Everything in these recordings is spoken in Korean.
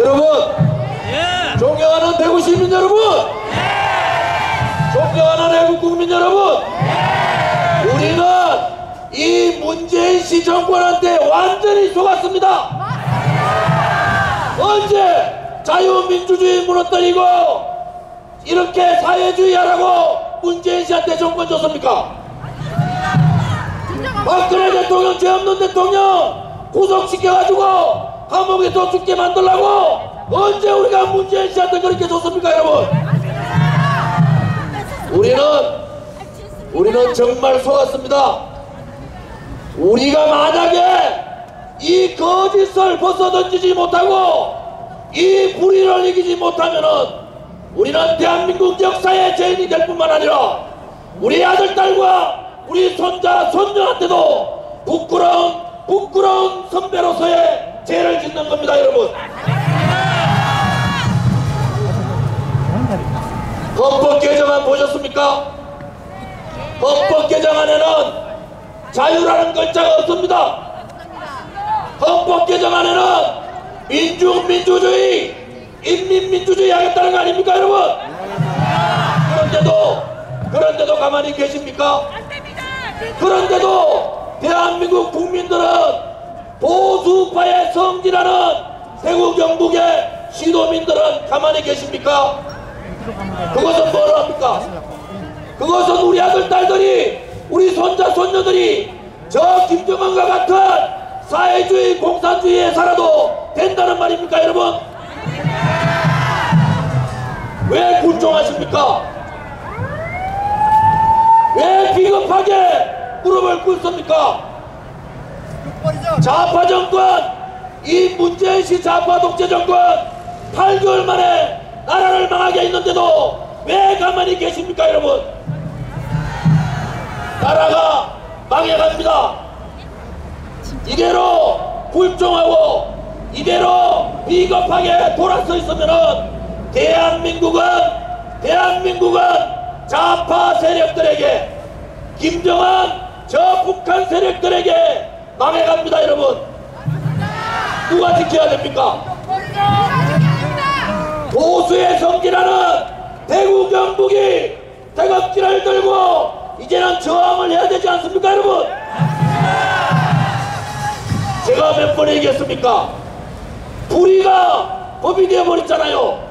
여러분 존경하는 대구 시민 여러분 존경하는 애국 국민 여러분 우리는 이 문재인 씨 정권한테 완전히 속았습니다. 언제 자유민주주의 무너뜨리고 이렇게 사회주의 하라고 문재인 씨한테 정권 줬습니까? 박근혜 대통령 죄 없는 대통령 구속시켜가지고 감옥에 더 죽게 만들라고? 언제 우리가 문재인 씨한테 그렇게 줬습니까 여러분? 우리는 우리는 정말 속았습니다. 우리가 만약에 이 거짓을 벗어던지지 못하고 이 불의를 이기지 못하면은 우리는 대한민국 역사의 죄인이 될 뿐만 아니라 우리 아들 딸과 우리 손자 손녀한테도 부끄러운 부끄러운 선배로서의 죄를 짓는 겁니다 여러분. 헌법 개정안 보셨습니까? 헌법 개정안에는 자유라는 글자가 없습니다. 헌법 개정안에는 민중 민주주의 인민민주주의 하겠다는 거 아닙니까 여러분? 그런데도 그런데도 가만히 계십니까? 그런데도 대한민국 국민들은 보수파의 성지라는 대구 경북의 시도민들은 가만히 계십니까? 그것은 뭐라 합니까? 그것은 우리 아들 딸들이 우리 손자 손녀들이 저 김정은과 같은 사회주의 공산주의에 살아도 된다는 말입니까 여러분? 왜 굴종하십니까? 왜 비겁하게 무릎을 꿇습니까 좌파 정권 이 문재인 씨 좌파 독재 정권 8개월 만에 나라를 망하게 했는데도 왜 가만히 계십니까 여러분? 나라가 망해갑니다. 이대로 굴종하고 이대로 비겁하게 돌아서 있으면은 대한민국은 대한민국은 좌파 세력들에게 김정은 저 북한 세력들에게 망해갑니다 여러분. 누가 지켜야 됩니까? 보수의 성지라는 대구 경북이 태극기를 들고 이제는 저항을 해야 되지 않습니까 여러분? 제가 몇 번 얘기했습니까? 불의가 법이 되어버렸잖아요.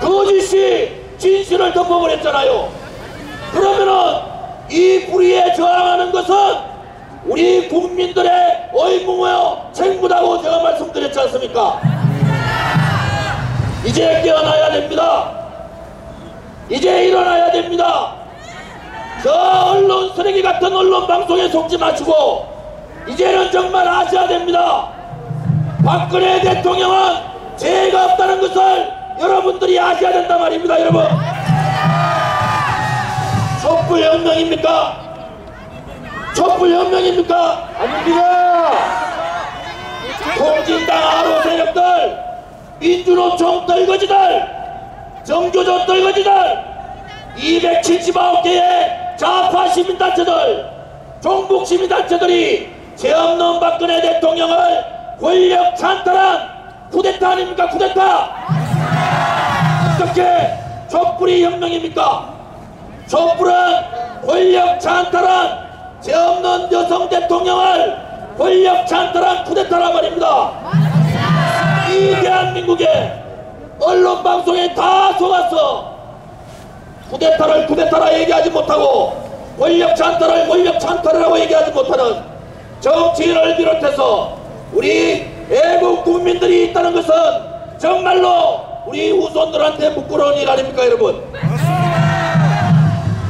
거짓이 진실을 덮어버렸잖아요. 그러면은 이 불의에 저항하는 것은 우리 국민들의 의무며 책무다고 제가 말씀드렸지 않습니까? 이제 깨어나야 됩니다. 이제 일어나야 됩니다. 저 언론 쓰레기 같은 언론 방송에 속지 마시고 이제는 정말 아셔야 됩니다. 박근혜 대통령은 죄가 없다는 것을 여러분들이 아셔야 된단 말입니다 여러분. 촛불혁명입니까? 촛불혁명입니까? 아닙니다. 통진당 아로 세력들 민주노총 떨거지들 정교조 떨거지들 279개의 좌파 시민단체들 종북 시민단체들이 죄 없는 박근혜 대통령을 권력 찬탈한 쿠데타 아닙니까 쿠데타? 어떻게 촛불이 혁명입니까? 촛불은 권력 찬탈한 죄 없는 여성 대통령을 권력 찬탈한 쿠데타란 말입니다. 이 대한민국에 언론 방송에 다 속았어. 쿠데타를 쿠데타라 얘기하지 못하고 권력 찬탈을 권력 찬탈이라고 얘기하지 못하는 정치인을 비롯해서 우리 애국 국민들이 있다는 것은 정말로 우리 후손들한테 부끄러운 일 아닙니까 여러분?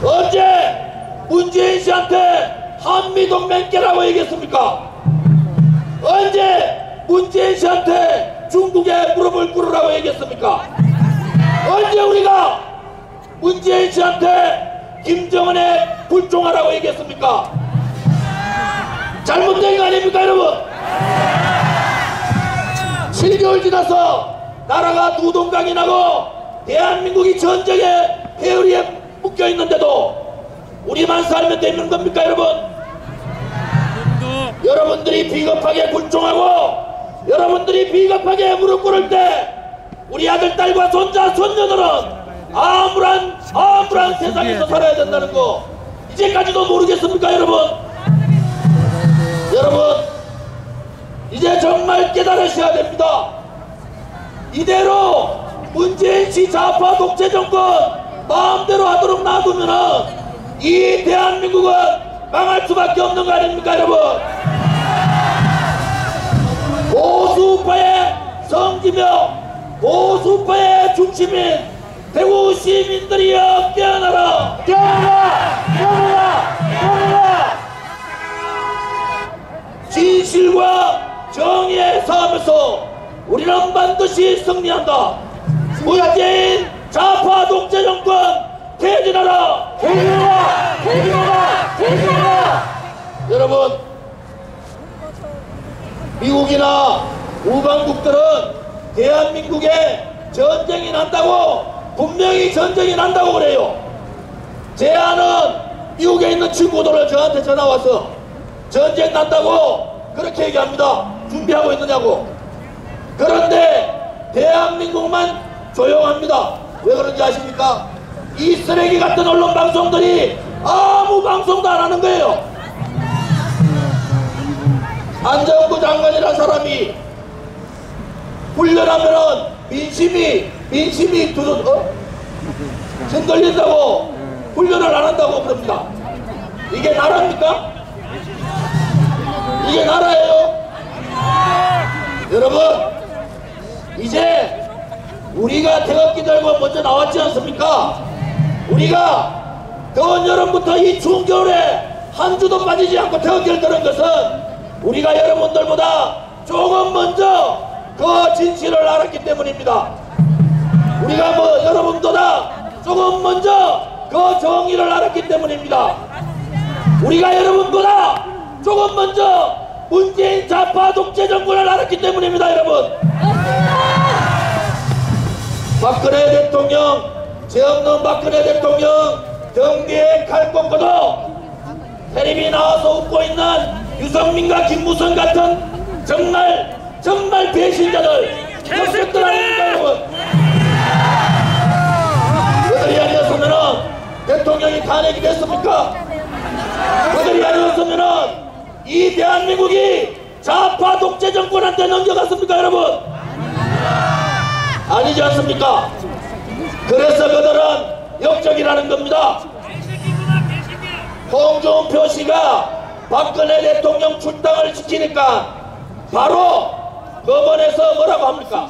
언제 문재인 씨한테 한미동맹 깨라고 얘기했습니까 언제 문재인 씨한테 중국에 무릎을 꿇으라고 얘기했습니까 언제 우리가 문재인 씨한테 김정은에 불종하라고 얘기했습니까? 잘못된 거 아닙니까 여러분? 7개월 지나서 나라가 두 동강이 나고 대한민국이 전쟁의 회오리에 묶여 있는데도 우리만 살면 되는 겁니까 여러분? 여러분들이 비겁하게 굴종하고 여러분들이 비겁하게 무릎 꿇을 때 우리 아들, 딸과 손자, 손녀들은 아무런, 아무런 세상에서 살아야 된다는 거 이제까지도 모르겠습니까, 여러분? 여러분, 이제 정말 깨달으셔야 됩니다. 이대로 문재인 씨 좌파 독재 정권 마음대로 하도록 놔두면은 이 대한민국은 망할 수밖에 없는 거 아닙니까, 여러분? 보수파의 성지며 보수파의 중심인 대구 시민들이여 깨어나라! 깨어나! 깨어나! 깨어나! 진실과 정의의 싸움에서 우리는 반드시 승리한다. 문재인 좌파 독재 정권 퇴진하라. 대기라! 대기라! 대기라! 여러분 미국이나 우방국들은 대한민국에 전쟁이 난다고 분명히 전쟁이 난다고 그래요. 제 아는 미국에 있는 친구들을 저한테 전화 와서 전쟁 난다고 그렇게 얘기합니다. 준비하고 있느냐고. 그런데 대한민국만 조용합니다. 왜 그런지 아십니까? 이 쓰레기 같은 언론 방송들이 아무 방송도 안 하는 거예요. 안정부 장관이라는 사람이 훈련하면은 민심이 민심이 두손 어? 흔들린다고 훈련을 안 한다고 그럽니다. 이게 나라입니까? 이게 나라예요? 여러분 이제 우리가 태극기 들고 먼저 나왔지 않습니까? 우리가 더운 여름부터 이 추운 겨울에 한 주도 빠지지 않고 태극기를 드는 것은 우리가 여러분들보다 조금 먼저 그 진실을 알았기 때문입니다. 우리가 뭐 여러분보다 조금 먼저 그 정의를 알았기 때문입니다. 우리가 여러분보다 조금 먼저 문재인 좌파 독재 정권을 알았기 때문입니다, 여러분. 박근혜 대통령, 죄 없는 박근혜 대통령 경계에 칼 꽂고도 텔레비 나와서 웃고 있는 유성민과 김무성 같은 정말 정말 배신자들 녀석들 아닙니까 여러분. 그들이 아니었으면은 대통령이 탄핵이 됐습니까? 그들이 아니었으면은 이 대한민국이 좌파 독재 정권한테 넘겨갔습니까 여러분? 아니지 않습니까 그래서 그들은 역적이라는 겁니다 홍준표 씨가 박근혜 대통령 출당을 시키니까 바로 법원에서 뭐라고 합니까?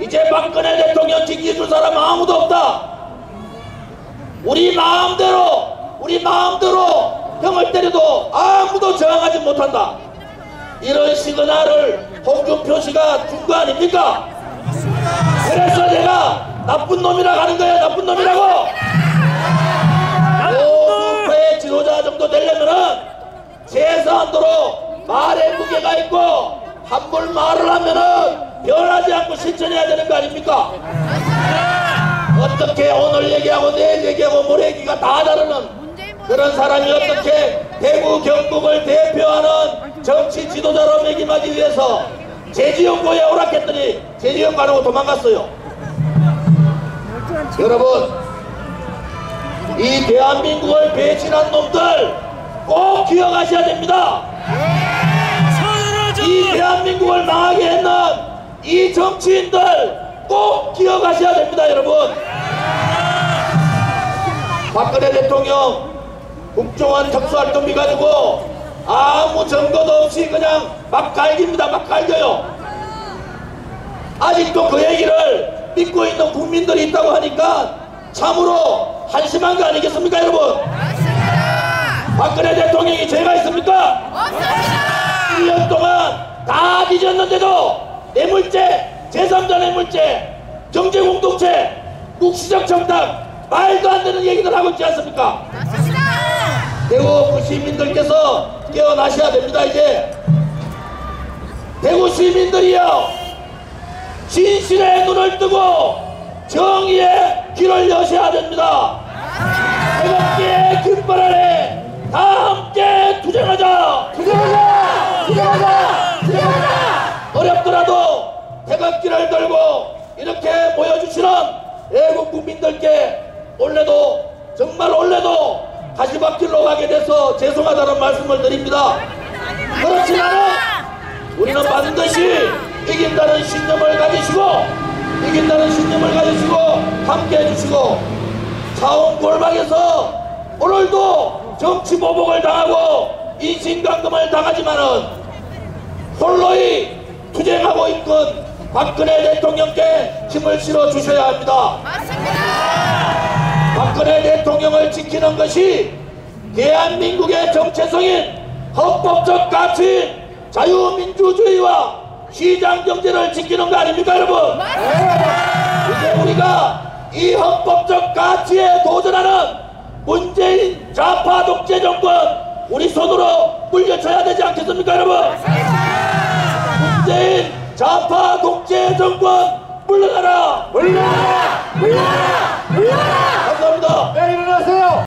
이제 박근혜 대통령 지키줄 사람 아무도 없다. 우리 마음대로 우리 마음대로 형을 때려도 아무도 저항하지 못한다. 이런 시그널을 홍준표 씨가 준 거 아닙니까? 그래서 내가 나쁜 놈이라고 하는 거야 나쁜 놈이라고 보수파의 지도자 정도 되려면은 최소한도로 말에 무게가 있고 함부로 말을 하면은 변하지 않고 실천해야 되는 거 아닙니까? 어떻게 오늘 얘기하고 내일 얘기하고 모레 얘기가 다 다르는 그런 사람이 어떻게 대구 경북을 대표하는 정치 지도자로 매김하기 위해서 제지연구에 오락했더니 제지연구 안 하고 도망갔어요. 여러분 이 대한민국을 배신한 놈들 꼭 기억하셔야 됩니다. 이 대한민국을 망하게 했는 이 정치인들 꼭 기억하셔야 됩니다, 여러분. 박근혜 대통령 국정원 특수활동비 가지고 아무 증거도 없이 그냥 막 갈깁니다, 막 갈겨요. 아직도 그 얘기를 믿고 있는 국민들이 있다고 하니까 참으로 한심한 거 아니겠습니까, 여러분? 박근혜 대통령이 죄가 있습니까? 1년 동안 다 뒤졌는데도 뇌물죄, 제3자 뇌물죄, 경제공동체, 묵시적 정당 말도 안 되는 얘기들 하고 있지 않습니까? 대구 구 시민들께서 깨어나셔야 됩니다 이제 대구 시민들이요 진실의 눈을 뜨고 정의의 길을 여셔야 됩니다 태극기의 깃발 아래 다 함께 투쟁하자 투쟁하자! 투쟁하자! 투쟁하자! 어렵더라도 태극기를 들고 이렇게 보여주시는 애국 국민들께 올해도 정말 올해도 가시밭길로 가게 돼서 죄송하다는 말씀을 드립니다. 그렇지만은 우리는 반드시 이긴다는 신념을 가지시고 이긴다는 신념을 가지시고 함께 해주시고 차원 골방에서 오늘도 정치 보복을 당하고 인신강금을 당하지만은 홀로이 투쟁하고 있건 박근혜 대통령께 힘을 실어 주셔야 합니다. 박근혜 대통령을 지키는 것이 대한민국의 정체성인 헌법적 가치인 자유민주주의와 시장 경제를 지키는 거 아닙니까 여러분? 이제 우리가 이 헌법적 가치에 도전하는 문재인 좌파 독재 정권 우리 손으로 물려쳐야 되지 않겠습니까 여러분? 문재인 좌파 독재 정권 물러나라! 물러나라! 물러나라! 물러나라! 감사합니다. 네,